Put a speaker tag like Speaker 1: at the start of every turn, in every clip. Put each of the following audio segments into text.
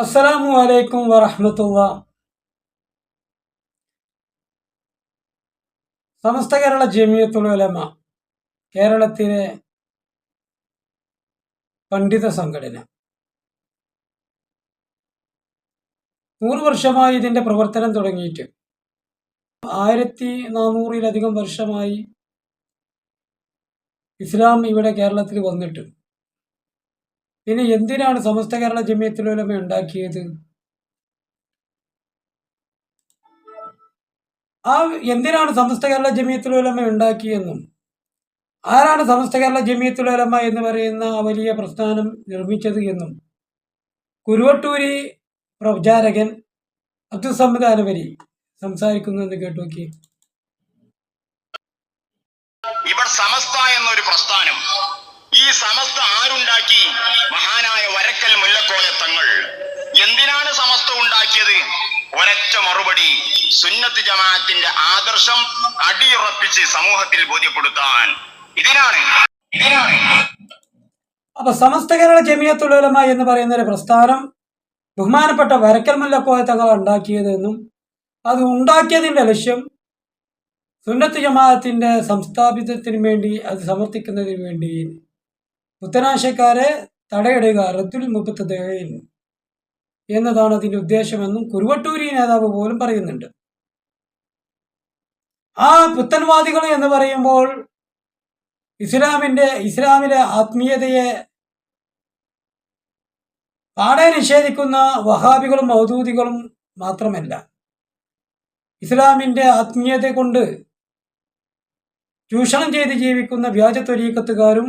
Speaker 1: അസ്സലാമു അലൈക്കും വറഹമത്തുള്ള. സമസ്ത കേരള ജമിയത്തുൽ ഉലമ കേരളത്തിലെ പണ്ഡിത സംഘടന. നൂറ് വർഷമായി ഇതിന്റെ പ്രവർത്തനം തുടങ്ങിയിട്ട്. ആയിരത്തി നാനൂറിലധികം വർഷമായി ഇസ്ലാം ഇവിടെ കേരളത്തിൽ വന്നിട്ട് പിന്നെ എന്തിനാണ് സമസ്ത കേരള ജമിയത്തുൽ ഉലമ ഉണ്ടാക്കിയത്? ആ എന്തിനാണ് സമസ്ത കേരള ജമിയത്തുൽ ഉലമ ഉണ്ടാക്കിയെന്നും? ആരാണ് സമസ്ത കേരള ജമിയത്തുൽ എന്ന് പറയുന്ന വലിയ പ്രസ്ഥാനം നിർമ്മിച്ചത് എന്നും? കുരുവട്ടൂരി പ്രചാരകൻ അബ്ദുൽ സമദ് അനവരി സംസാരിക്കുന്നു എന്ന് കേട്ടു നോക്കി
Speaker 2: ഇവർ സമസ്ത എന്നൊരു പ്രസ്ഥാനം സമസ്ത ആരുണ്ടാക്കി? മഹാനായ വരക്കൽ മുല്ലക്കോയ തങ്ങൾ. എന്തിനാണ് സമസ്ത ഉണ്ടാക്കിയത്? ഒരൊറ്റ മറുപടി സുന്നത്ത് ജമാഅത്തിന്റെ ആദർശം അടിയുറപ്പിച്ച് സമൂഹത്തിൽ ബോധ്യപ്പെടുത്താൻ. ഇതിനാണ്. ഇതിനാണ്.
Speaker 1: അപ്പൊ സമസ്ത കേരള ജമിയത്തുൽ എന്ന് പറയുന്ന ഒരു പ്രസ്ഥാനം ബഹുമാനപ്പെട്ട വരക്കൽ മുല്ലക്കോയ തങ്ങൾ ഉണ്ടാക്കിയതെന്നും അത് ഉണ്ടാക്കിയതിന്റെ ലക്ഷ്യം സുന്നത്ത് ജമാഅത്തിന്റെ സംസ്ഥാപിതത്തിന് വേണ്ടി അത് സമർത്ഥിക്കുന്നതിന് വേണ്ടി പുത്തനാശക്കാരെ തടയിടുക റദ്ദുൽ മുപ്പത്തതേൻ എന്നതാണ് അതിന്റെ ഉദ്ദേശമെന്നും കുരുവട്ടൂരി നേതാവ് പോലും പറയുന്നുണ്ട്. ആ പുത്തൻവാദികൾ എന്ന് പറയുമ്പോൾ ഇസ്ലാമിന്റെ ഇസ്ലാമിലെ ആത്മീയതയെ പാടെ നിഷേധിക്കുന്ന വഹാബികളും മൗദൂദികളും മാത്രമല്ല ഇസ്ലാമിന്റെ ആത്മീയത കൊണ്ട് ചൂഷണം ചെയ്ത് ജീവിക്കുന്ന വ്യാജ ത്വരീക്കത്തുകാരും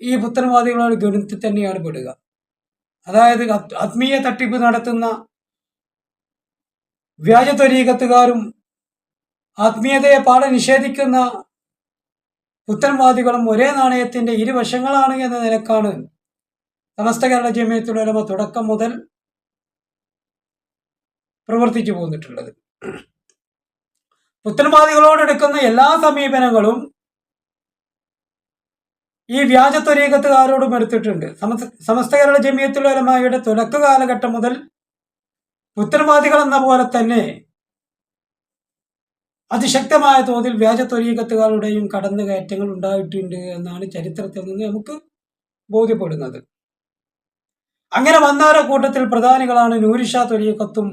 Speaker 1: ഈ പുത്തൻവാദികളുടെ ഗണിത്തിൽ തന്നെയാണ് പെടുക. അതായത് ആത്മീയ തട്ടിപ്പ് നടത്തുന്ന വ്യാജ ആത്മീയതയെ പാടെ നിഷേധിക്കുന്ന പുത്തൻവാദികളും ഒരേ നാണയത്തിന്റെ ഇരുവശങ്ങളാണ് എന്ന നിലക്കാണ് സമസ്ത കേരള ജമിയത്തുലമ തുടക്കം മുതൽ പ്രവർത്തിച്ചു പോന്നിട്ടുള്ളത്. പുത്തൻവാദികളോടെടുക്കുന്ന എല്ലാ സമീപനങ്ങളും ഈ വ്യാജ ത്വരീകത്തുകാരോടും എടുത്തിട്ടുണ്ട്. സമസ്ത കേരള ജമിയത്തുലമായുടെ തുടക്ക കാലഘട്ടം മുതൽ ഉത്തരവാദികൾ എന്ന പോലെ തന്നെ അതിശക്തമായ തോതിൽ വ്യാജ ത്വരീകത്തുകാരുടെയും കടന്നുകയറ്റങ്ങൾ ഉണ്ടായിട്ടുണ്ട് എന്നാണ് ചരിത്രത്തിൽ നിന്ന് നമുക്ക് ബോധ്യപ്പെടുന്നത്. അങ്ങനെ വന്നവരെ കൂട്ടത്തിൽ പ്രധാനികളാണ് നൂരിഷ തൊലിയക്കത്തും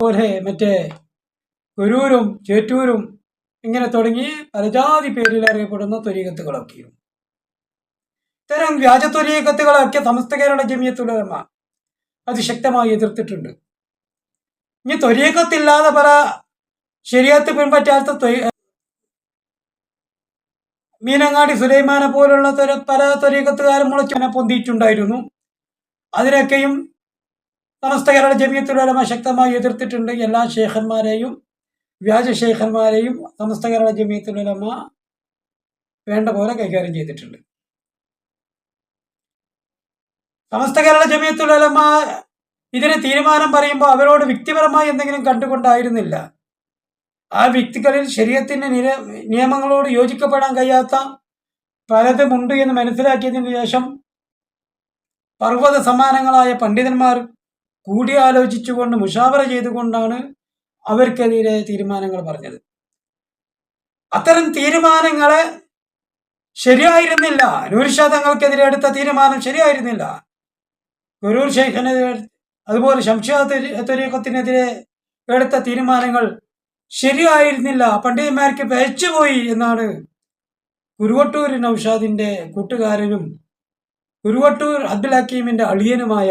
Speaker 1: പോലെ മറ്റേ ഗുരൂരും ചേറ്റൂരും ഇങ്ങനെ തുടങ്ങി പലജാതി പേരിൽ അറിയപ്പെടുന്ന ത്വരീകത്തുകളൊക്കെയും. ഇത്തരം വ്യാജ ത്വരീകത്തുകളൊക്കെ സമസ്ത കേരള ജമിയത്തുലമ അതിശക്തമായി എതിർത്തിട്ടുണ്ട്. ഇനി ത്വരീകത്തില്ലാതെ പല ശരിയത്ത് പിൻപറ്റാത്ത മീനങ്ങാടി സുലൈമാനെ പോലുള്ള പല ത്വരീകത്തുകാരും മുളച്ചനെ പൊന്തിയിട്ടുണ്ടായിരുന്നു. അതിനൊക്കെയും സമസ്ത കേരള ജമിയത്തുലമ ശക്തമായി എതിർത്തിട്ടുണ്ട് എല്ലാ ഷേഖന്മാരെയും വ്യാജ ഷേഖന്മാരെയും സമസ്ത കേരള ജമിയത്തുലമ വേണ്ട പോലെ കൈകാര്യം ചെയ്തിട്ടുണ്ട്. സമസ്ത കേരള ജമിയത്തുലമ ഇതിന് തീരുമാനം പറയുമ്പോൾ അവരോട് വ്യക്തിപരമായി എന്തെങ്കിലും കണ്ടുകൊണ്ടായിരുന്നില്ല. ആ വ്യക്തികളിൽ ശരീരത്തിന്റെ നിര നിയമങ്ങളോട് യോജിക്കപ്പെടാൻ കഴിയാത്ത പലതുമുണ്ട് എന്ന് മനസ്സിലാക്കിയതിനു ശേഷം പർവത സമാനങ്ങളായ പണ്ഡിതന്മാർ കൂടിയാലോചിച്ചുകൊണ്ട് മുഷാവറ ചെയ്തുകൊണ്ടാണ് അവർക്കെതിരെ തീരുമാനങ്ങൾ പറഞ്ഞത്. അത്തരം തീരുമാനങ്ങളെ ശരിയായിരുന്നില്ല. നൂർഷാ തങ്ങൾക്കെതിരെ എടുത്ത തീരുമാനം ശരിയായിരുന്നില്ല. ഗുരൂർ ഷെയ്ഖിനെതിരെ അതുപോലെ ശംഷാ ത്വരീഖത്തിനെതിരെ എടുത്ത തീരുമാനങ്ങൾ ശരിയായിരുന്നില്ല. പണ്ഡിതന്മാർക്ക് പയച്ചുപോയി എന്നാണ് കുരുവട്ടൂർ നൌഷാദിന്റെ കൂട്ടുകാരനും കുരുവട്ടൂർ അബ്ദുൽ ഹക്കീമിന്റെ അളിയനുമായ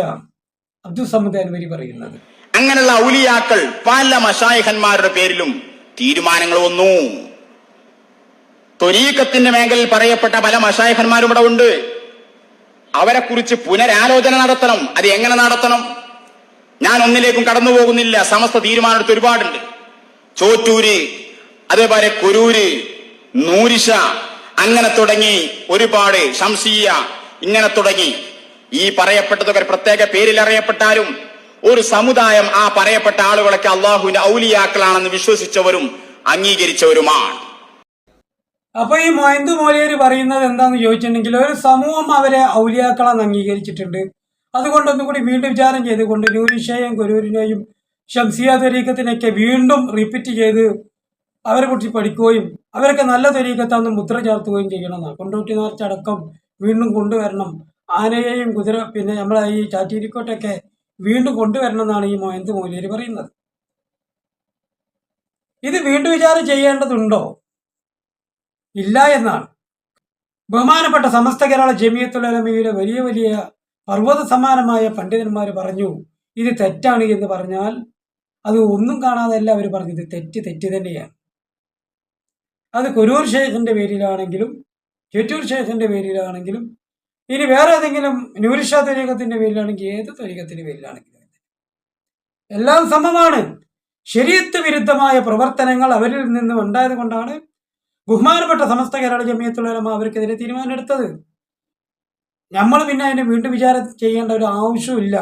Speaker 1: അബ്ദുൽ സമദ് അൻവരി പറയുന്നത്.
Speaker 2: അങ്ങനെയുള്ള ഔലിയാക്കൾ പല മഷായഹന്മാരുടെ പേരിലും തീരുമാനങ്ങൾ വന്നു. ത്വരീക്കത്തിന്റെ മേഖലയിൽ പറയപ്പെട്ട പല മഷായഹന്മാരും ഇവിടെ ഉണ്ട്. അവരെ കുറിച്ച് പുനരാലോചന നടത്തണം. അത് എങ്ങനെ നടത്തണം? ഞാൻ ഒന്നിലേക്കും കടന്നു പോകുന്നില്ല സമസ്ത തീരുമാനമെടുത്ത് ഒരുപാടുണ്ട്. ചോറ്റൂര് അതേപോലെ കുരൂര് നൂരിഷ അങ്ങനെ തുടങ്ങി ഒരുപാട് ശംസീയ ഇങ്ങനെ തുടങ്ങി. ഈ പറയപ്പെട്ടതൊക്കെ പ്രത്യേക പേരിൽ അറിയപ്പെട്ടാലും ഒരു സമുദായം ആ പറയപ്പെട്ട ആളുകളൊക്കെ അള്ളാഹുവിന്റെ ഔലിയാക്കളാണെന്ന് വിശ്വസിച്ചവരും അംഗീകരിച്ചവരുമാണ്.
Speaker 1: അപ്പൊ ഈ മൊയന്ത് മോലിയർ പറയുന്നത് എന്താന്ന് ചോദിച്ചിട്ടുണ്ടെങ്കിൽ ഒരു സമൂഹം അവരെ ഔലിയാക്കളാന്ന് അംഗീകരിച്ചിട്ടുണ്ട്. അതുകൊണ്ട് ഒന്നുകൂടി വീണ്ടും വിചാരം ചെയ്തുകൊണ്ട് നൂരിഷയെയും ഗുരൂരിനെയും ഷംസിയ തരീക്കത്തിനെയൊക്കെ വീണ്ടും റിപ്പീറ്റ് ചെയ്ത് അവരെ കുറിച്ച് പഠിക്കുകയും അവരൊക്കെ നല്ല തരീക്കത്താന്ന് മുദ്ര ചേർത്തുകയും ചെയ്യണമെന്നാണ്. കൊണ്ടോട്ടി നേർച്ചടക്കം വീണ്ടും കൊണ്ടുവരണം. ആനയെയും കുതിര പിന്നെ നമ്മളെ ഈ ചാറ്റീരിക്കോട്ടൊക്കെ വീണ്ടും കൊണ്ടുവരണം എന്നാണ് ഈ മോയന്ത് മൂലേരി പറയുന്നത്. ഇത് വീണ്ടും വിചാരം ചെയ്യേണ്ടതുണ്ടോ? ഇല്ല എന്നാണ്. ബഹുമാനപ്പെട്ട സമസ്ത കേരള ജമിയത്തുലമയുടെ വലിയ വലിയ പർവത സമാനമായ പണ്ഡിതന്മാർ പറഞ്ഞു ഇത് തെറ്റാണ് എന്ന് പറഞ്ഞാൽ അത് ഒന്നും കാണാതല്ല അവർ പറഞ്ഞത്. തെറ്റ് തെറ്റ് തന്നെയാണ്. അത് കൊരൂർ ഷേഖിന്റെ പേരിലാണെങ്കിലും ചേറ്റൂർ ഷേഖിന്റെ പേരിലാണെങ്കിലും ഇനി വേറെ ഏതെങ്കിലും ന്യൂരിഷ തരീകത്തിന്റെ പേരിലാണെങ്കിൽ ഏത് തരീകത്തിന്റെ പേരിലാണെങ്കിലും എല്ലാം സമമാണ്. ശരീരത്ത് വിരുദ്ധമായ പ്രവർത്തനങ്ങൾ അവരിൽ നിന്നും ഉണ്ടായത് കൊണ്ടാണ് ബഹുമാനപ്പെട്ട സമസ്ത കേരള ജമിയത്തുലമ അവർക്കെതിരെ തീരുമാനമെടുത്തത്. നമ്മൾ പിന്നെ അതിനെ വീണ്ടും വിചാരം ചെയ്യേണ്ട ഒരു ആവശ്യമില്ല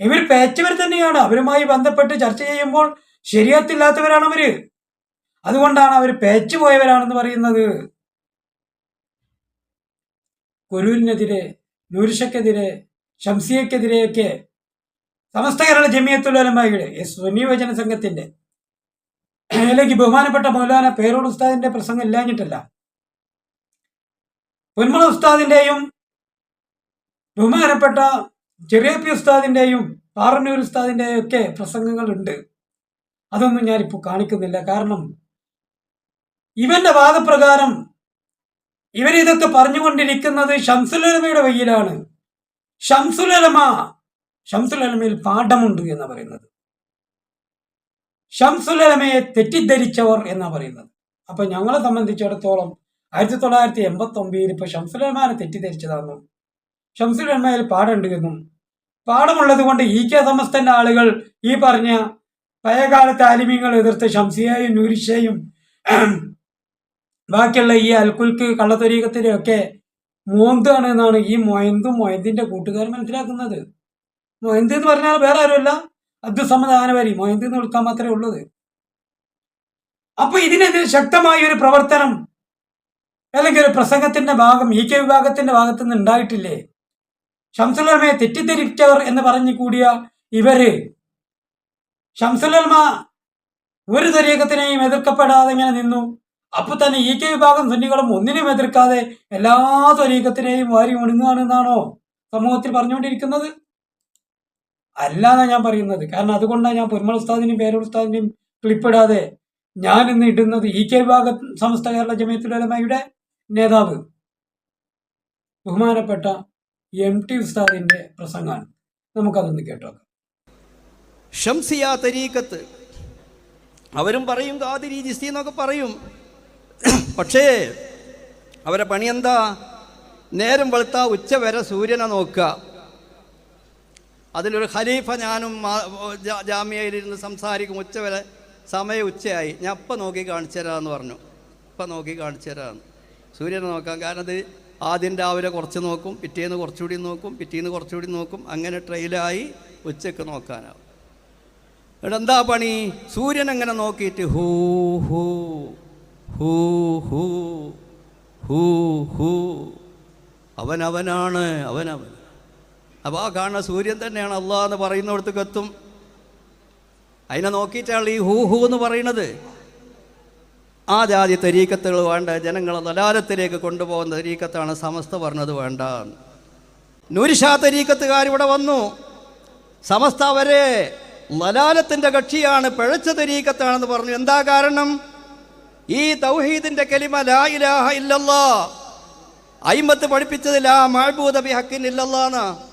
Speaker 1: ഇവർ പേച്ചവർ തന്നെയാണ്. അവരുമായി ബന്ധപ്പെട്ട് ചർച്ച ചെയ്യുമ്പോൾ ശരിയത്തില്ലാത്തവരാണ് അവർ. അതുകൊണ്ടാണ് അവർ പേച്ചു പോയവരാണെന്ന് പറയുന്നത്. കുരൂരിനെതിരെ നൂരിഷക്കെതിരെ ഷംസിയക്കെതിരെയൊക്കെ സമസ്ത കേരള ജമിയത്തുലമയുടെ സുന്നി വചന സംഘത്തിന്റെ അല്ലെങ്കിൽ ബഹുമാനപ്പെട്ട മൗലാന പേരോട് ഉസ്താദിന്റെ പ്രസംഗം ഇല്ലാഞ്ഞിട്ടല്ല. പൊന്മള ഉസ്താദിന്റെയും ബഹുമാനപ്പെട്ട ചെറിയപ്പി ഉസ്താദിന്റെയും പാറന്നൂർ ഉസ്താദിന്റെയും ഒക്കെ പ്രസംഗങ്ങൾ ഉണ്ട്. അതൊന്നും ഞാനിപ്പോൾ കാണിക്കുന്നില്ല. കാരണം ഇവന്റെ വാദപ്രകാരം ഇവരിതൊക്കെ പറഞ്ഞുകൊണ്ടിരിക്കുന്നത് ഷംസുലമയുടെ വയ്യിലാണ് ഷംസുലമ ഷംസുലമയിൽ പാഠമുണ്ട് എന്ന് പറയുന്നത്. ഷംസുലമയെ തെറ്റിദ്ധരിച്ചവർ എന്നാ പറയുന്നത്. അപ്പൊ ഞങ്ങളെ സംബന്ധിച്ചിടത്തോളം ആയിരത്തി തൊള്ളായിരത്തി എൺപത്തി ഒമ്പതിൽ ഇപ്പൊ ഷംസുലമാനെ തെറ്റിദ്ധരിച്ചതാണെന്നും ഷംസുലമയിൽ പാഠമുണ്ട് എന്നും പാഠമുള്ളത് കൊണ്ട് ഇ കെ സമസ്തന്റെ ആളുകൾ ഈ പറഞ്ഞ പഴയകാല താലിമ്യങ്ങൾ എതിർത്ത് ഷംസിയെയും നൂരിഷയും ബാക്കിയുള്ള ഈ അൽക്കുൽക്ക് കള്ളത്തൊരീകത്തിലൊക്കെ മോന്താണ് എന്നാണ് ഈ മൊയന്തും മൊയന്തിന്റെ കൂട്ടുകാർ മനസ്സിലാക്കുന്നത്. മൊയന്ത് എന്ന് പറഞ്ഞാൽ വേറെ ആരുമല്ല അബ്ദുസമ്മദാനവരി മൊയന്ത് എന്ന് വിളിക്കാൻ മാത്രമേ ഉള്ളത്. അപ്പൊ ഇതിനെതിരെ ശക്തമായ ഒരു പ്രവർത്തനം അല്ലെങ്കിൽ ഒരു പ്രസംഗത്തിന്റെ ഭാഗം ഈ കെ വിഭാഗത്തിന്റെ ഭാഗത്തു നിന്ന് ഉണ്ടായിട്ടില്ലേ? ഷംസുലമയെ തെറ്റിദ്ധരിച്ചവർ എന്ന് പറഞ്ഞു കൂടിയ ഇവർ ഷംസുലമ ഒരു തരീകത്തിനെയും എതിർക്കപ്പെടാതെ ഇങ്ങനെ നിന്നു. അപ്പൊ തന്നെ ഇ കെ വിഭാഗം സുന്നികളും ഒന്നിനെയും എതിർക്കാതെ എല്ലാ ത്വരീക്കത്തിനെയും വാരി ഒണുങ്ങുകയാണെന്നാണോ സമൂഹത്തിൽ പറഞ്ഞുകൊണ്ടിരിക്കുന്നത്? അല്ലാന്നാ ഞാൻ പറയുന്നത്. കാരണം അതുകൊണ്ടാണ് ഞാൻ പൊന്മൾ ഉസ്താദിനെയും പേരൂർ ഉസ്താദിനെയും ക്ലിപ്പിടാതെ ഞാൻ ഇന്ന് ഇടുന്നത് ഇ കെ വിഭാഗ സമസ്ത കേരള ജമയത്തുലമയുടെ നേതാവ്. ബഹുമാനപ്പെട്ട എം ടി ഉസ്താദിന്റെ പ്രസംഗമാണ്. നമുക്കതൊന്ന് കേട്ടോ
Speaker 3: ഷംസിയ തരീക്കത്ത് അവരും പറയും കാതിരി ജിസ്തി എന്നൊക്കെ പറയും. പക്ഷേ അവരെ പണി എന്താ നേരം വെളുത്ത ഉച്ച വരെ സൂര്യനെ നോക്കുക. അതിലൊരു ഖലീഫ ഞാനും ജാമ്യയിലിരുന്ന് സംസാരിക്കും. ഉച്ച വരെ സമയം ഉച്ചയായി. ഞാൻ അപ്പം നോക്കി കാണിച്ചു തരാമെന്ന് പറഞ്ഞു. ഇപ്പം നോക്കി കാണിച്ചു തരാമെന്ന് സൂര്യനെ നോക്കാം. കാരണം അത് ആദ്യം രാവിലെ കുറച്ച് നോക്കും പിറ്റേന്ന് കുറച്ചുകൂടി നോക്കും പിറ്റേന്ന് കുറച്ചുകൂടി നോക്കും. അങ്ങനെ ട്രെയിലായി ഉച്ചയ്ക്ക് നോക്കാനാവും. എന്താ പണി? സൂര്യൻ അങ്ങനെ നോക്കിയിട്ട് ഹൂ ഹൂ. ഹൂ ഹൂ ഹൂ ഹൂ. അവനവനാണ് അവനവൻ. അപ്പോൾ ആ കാണുന്ന സൂര്യൻ തന്നെയാണ് അള്ളാഹ് എന്ന് പറയുന്നിടത്തേക്ക് എത്തും അതിനെ നോക്കിയിട്ടാണ് ഈ ഹൂ ഹൂ എന്ന് പറയുന്നത്. ആ ജാതി തരീക്കത്തുകൾ വേണ്ട ജനങ്ങളെ നലാലത്തിലേക്ക് കൊണ്ടുപോകുന്ന തരീക്കത്താണ് സമസ്ത പറഞ്ഞത് വേണ്ട. നൂരിഷാ തരീക്കത്തുകാർ ഇവിടെ വന്നു. സമസ്ത അവരെ ലലാലത്തിന്റെ കക്ഷിയാണ് പിഴച്ച തരീക്കത്താണെന്ന് പറഞ്ഞു. എന്താ കാരണം? ഈ തൗഹീദിന്റെ കലിമ ലാ ഇലാഹ ഇല്ലല്ലാ. അയിമത്ത് പഠിപ്പിച്ചത് ലാ മഅബൂദ ബി ഹക്കിൻ ഇല്ലല്ലാന്ന്.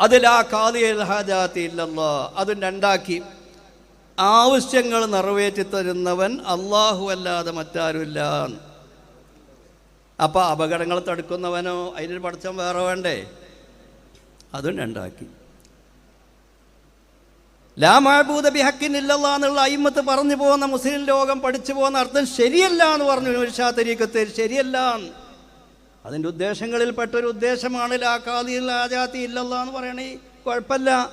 Speaker 3: അത് ലാ ഖാദിയൽ ഹാജാത്തി ഇല്ലല്ലാ. അതും രണ്ടാക്കി ആവശ്യങ്ങൾ നിറവേറ്റി തരുന്നവൻ അള്ളാഹു അല്ലാതെ മറ്റാരുമില്ല. അപ്പോൾ അപകടങ്ങൾ തടുക്കുന്നവനോ അതിനൊരു പഠിച്ചം വേറെ വേണ്ടേ? അതും രണ്ടാക്കി. ലാ മഹബൂദ ബിഹക്കിൻ ഇല്ലല്ല എന്നുള്ള അയിമത്ത് പറഞ്ഞു പോകുന്ന മുസ്ലിം ലോകം പഠിച്ചു പോകുന്ന അർത്ഥം ശരിയല്ല എന്ന് പറഞ്ഞു ഒരു തരീക്കത്ത് ശരിയല്ല. അതിന്റെ ഉദ്ദേശങ്ങളിൽപ്പെട്ടൊരു ഉദ്ദേശമാണ് ലാ കാതിയിൽ ആജാത്തി ഇല്ലല്ല എന്ന് പറയണേ. കുഴപ്പമില്ല.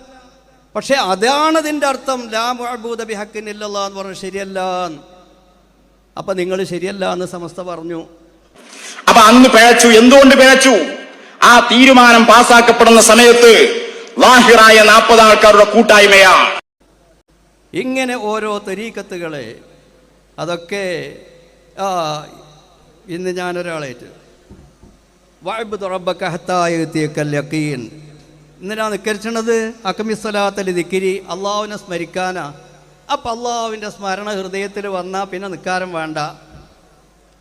Speaker 3: പക്ഷേ അതാണ് അതിന്റെ അർത്ഥം. ലാ മഹബൂദ ബിഹക്കിൻ ഇല്ലല്ല എന്ന് പറഞ്ഞു ശരിയല്ല. അപ്പം നിങ്ങൾ ശരിയല്ല എന്ന് സമസ്ത പറഞ്ഞു.
Speaker 2: അപ്പൊ അന്ന് പിഴച്ചു. എന്തുകൊണ്ട് പിഴച്ചു? ആ തീരുമാനം പാസാക്കപ്പെടുന്ന സമയത്ത് ലാഹിറായ നാൽപ്പത് ആൾക്കാരുടെ കൂട്ടായ്മയാണ്
Speaker 3: ഇങ്ങനെ ഓരോ തരീക്കത്തുകളെ അതൊക്കെ ഇന്ന് ഞാനൊരാളേറ്റ്. വായ്ബ് തുറബക്കഹത്തായെത്തിയക്കൽ യക്കീൻ ഇന്നലാ നിക്കരിച്ചണത് അക്കമിസ്വലാത്തലി ദിക്കിരി അള്ളാഹുവിനെ സ്മരിക്കാനാ. അപ്പം അള്ളാഹുവിന്റെ സ്മരണ ഹൃദയത്തിൽ വന്നാൽ പിന്നെ നിക്കാരം വേണ്ട.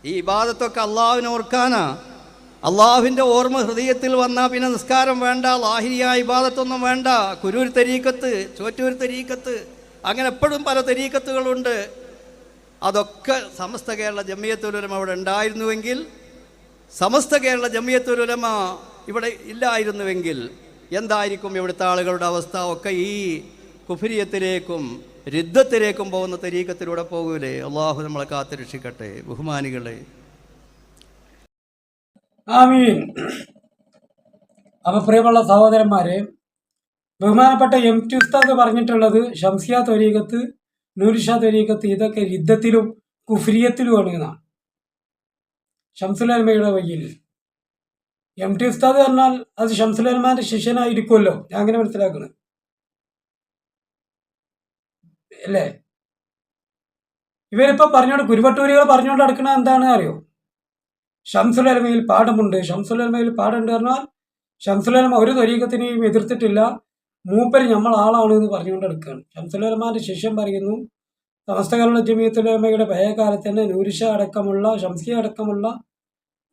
Speaker 3: ഈ ഇബാദത്തൊക്കെ അള്ളാഹുവിനെ ഓർക്കാനാ. അള്ളാഹുവിന്റെ ഓർമ്മ ഹൃദയത്തിൽ വന്നാൽ പിന്നെ നിസ്കാരം വേണ്ട ലാഹിരിയായ ഇബാദത്തൊന്നും വേണ്ട കുരൂർ തരീക്കത്ത് ചോറ്റൂർ തരീക്കത്ത് അങ്ങനെ എപ്പോഴും പല തരീക്കത്തുകളുണ്ട്. അതൊക്കെ സമസ്ത കേരള ജമിയത്തുലമ അവിടെ ഉണ്ടായിരുന്നുവെങ്കിൽ സമസ്ത കേരള ജമിയത്തുലമ ഇവിടെ ഇല്ലായിരുന്നുവെങ്കിൽ എന്തായിരിക്കും ഇവിടുത്തെ ആളുകളുടെ അവസ്ഥ? ഒക്കെ ഈ കുഫിരിയത്തിലേക്കും രുദ്ധത്തിലേക്കും പോകുന്ന തരീക്കത്തിലൂടെ പോകൂലേ? അള്ളാഹു നമ്മളെ കാത്തുരക്ഷിക്കട്ടെ ബഹുമാനികളെ
Speaker 1: ആമീൻ. അപ്പൊ പ്രിയമുള്ള സഹോദരന്മാരെ ബഹുമാനപ്പെട്ട എം ടി ഉസ്താദ് പറഞ്ഞിട്ടുള്ളത് ഷംസിയ തൊരീകത്ത് നൂരിഷ തൊരീകത്ത് ഇതൊക്കെ യുദ്ധത്തിലും കുഫ്രിയത്തിലുമാണ് എന്നാണ്. ഷംസുലൽമയുടെ വയ്യിൽ എം ടി ഉസ്താദ് പറഞ്ഞാൽ അത് ഷംസുലൽമാന്റെ ശിഷ്യനായിരിക്കുമല്ലോ. ഞാൻ അങ്ങനെ മനസ്സിലാക്കുന്നത് അല്ലേ? ഇവരിപ്പോ പറഞ്ഞോണ്ട് കുരുവട്ടൂരികൾ പറഞ്ഞുകൊണ്ട് നടക്കണ എന്താണെന്ന് അറിയോ? ഷംസുലമയിൽ പാഠമുണ്ട്. ഷംസുലമയിൽ പാഠമുണ്ട് പറഞ്ഞാൽ ഷംസുലമ ഒരു തൊരീക്കത്തിനെയും എതിർത്തിട്ടില്ല. മൂപ്പര് നമ്മൾ ആളാണ് എന്ന് പറഞ്ഞുകൊണ്ട് എടുക്കുകയാണ് ഷംസുലമാന്റെ ശിഷ്യം പറയുന്നു സമസ്ത കേരള ജമീയത്തുലമയുടെ പഴയ തന്നെ നൂരിഷ അടക്കമുള്ള ഷംസിയ അടക്കമുള്ള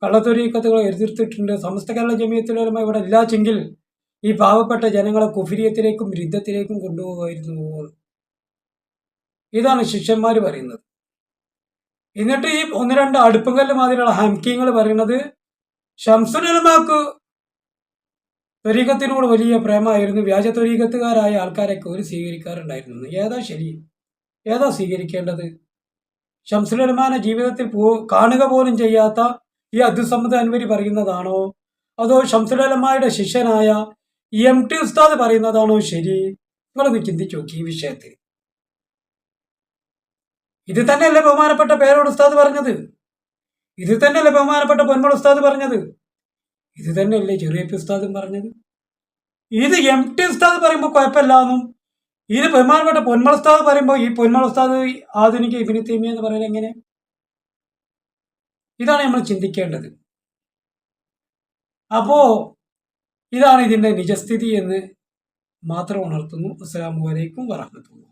Speaker 1: കള്ളത്തൊരീക്കത്തുകൾ എതിർത്തിട്ടുണ്ട്. സമസ്ത കേരള ജമീയത്തുലമ ഇവിടെ ഇല്ലാച്ചെങ്കിൽ ഈ പാവപ്പെട്ട ജനങ്ങളെ കുഫിരിയത്തിലേക്കും യുദ്ധത്തിലേക്കും കൊണ്ടുപോകുമായിരുന്നു ഇതാണ് ശിഷ്യന്മാർ പറയുന്നത്. എന്നിട്ട് ഈ ഒന്ന് രണ്ട് അടുപ്പങ്കല്ല് മാതിരിയുള്ള ഹംകിങ്ങൾ പറയുന്നത് ഷംസുനൽമാക്ക് ത്വരീകത്തിനോട് വലിയ പ്രേമമായിരുന്നു വ്യാജ ത്വരീകത്തുകാരായ ആൾക്കാരൊക്കെ ഒരു സ്വീകരിക്കാറുണ്ടായിരുന്നു. ഏതാ ശരി? ഏതാ സ്വീകരിക്കേണ്ടത്? ഷംസുലമാനെ ജീവിതത്തിൽ പോ കാണുക പോലും ചെയ്യാത്ത ഈ അധ്യസമ്മത അൻവരി പറയുന്നതാണോ? അതോ ഷംസുലമായുടെ ശിഷ്യനായ എം ടി ഉസ്താദ് പറയുന്നതാണോ ശരി? നിങ്ങളൊന്ന് ചിന്തിച്ചു നോക്കി ഈ വിഷയത്തിൽ. ഇത് തന്നെയല്ലേ ബഹുമാനപ്പെട്ട പേരോട് ഉസ്താദ് പറഞ്ഞത്? ഇത് തന്നെയല്ലേ ബഹുമാനപ്പെട്ട പൊന്മൾ ഉസ്താദ് പറഞ്ഞത്? ഇത് തന്നെയല്ലേ ചെറിയ പി ഉസ്താദും പറഞ്ഞത്? ഇത് എം ടി ഉസ്താദ് പറയുമ്പോൾ കുഴപ്പമില്ലാന്നും ഇത് ബഹുമാനപ്പെട്ട പൊന്മൾ ഉസ്താദ് പറയുമ്പോൾ ഈ പൊന്മൾ ഉസ്താദ് ആധുനിക ഇബിനി തീമി എന്ന് പറയുന്നത് എങ്ങനെ? ഇതാണ് നമ്മൾ ചിന്തിക്കേണ്ടത്. അപ്പോ ഇതാണ് ഇതിന്റെ നിജസ്ഥിതി എന്ന് മാത്രം ഉണർത്തുന്നു. അസ്സാം വലൈക്കും വറഹമത്തുള്ള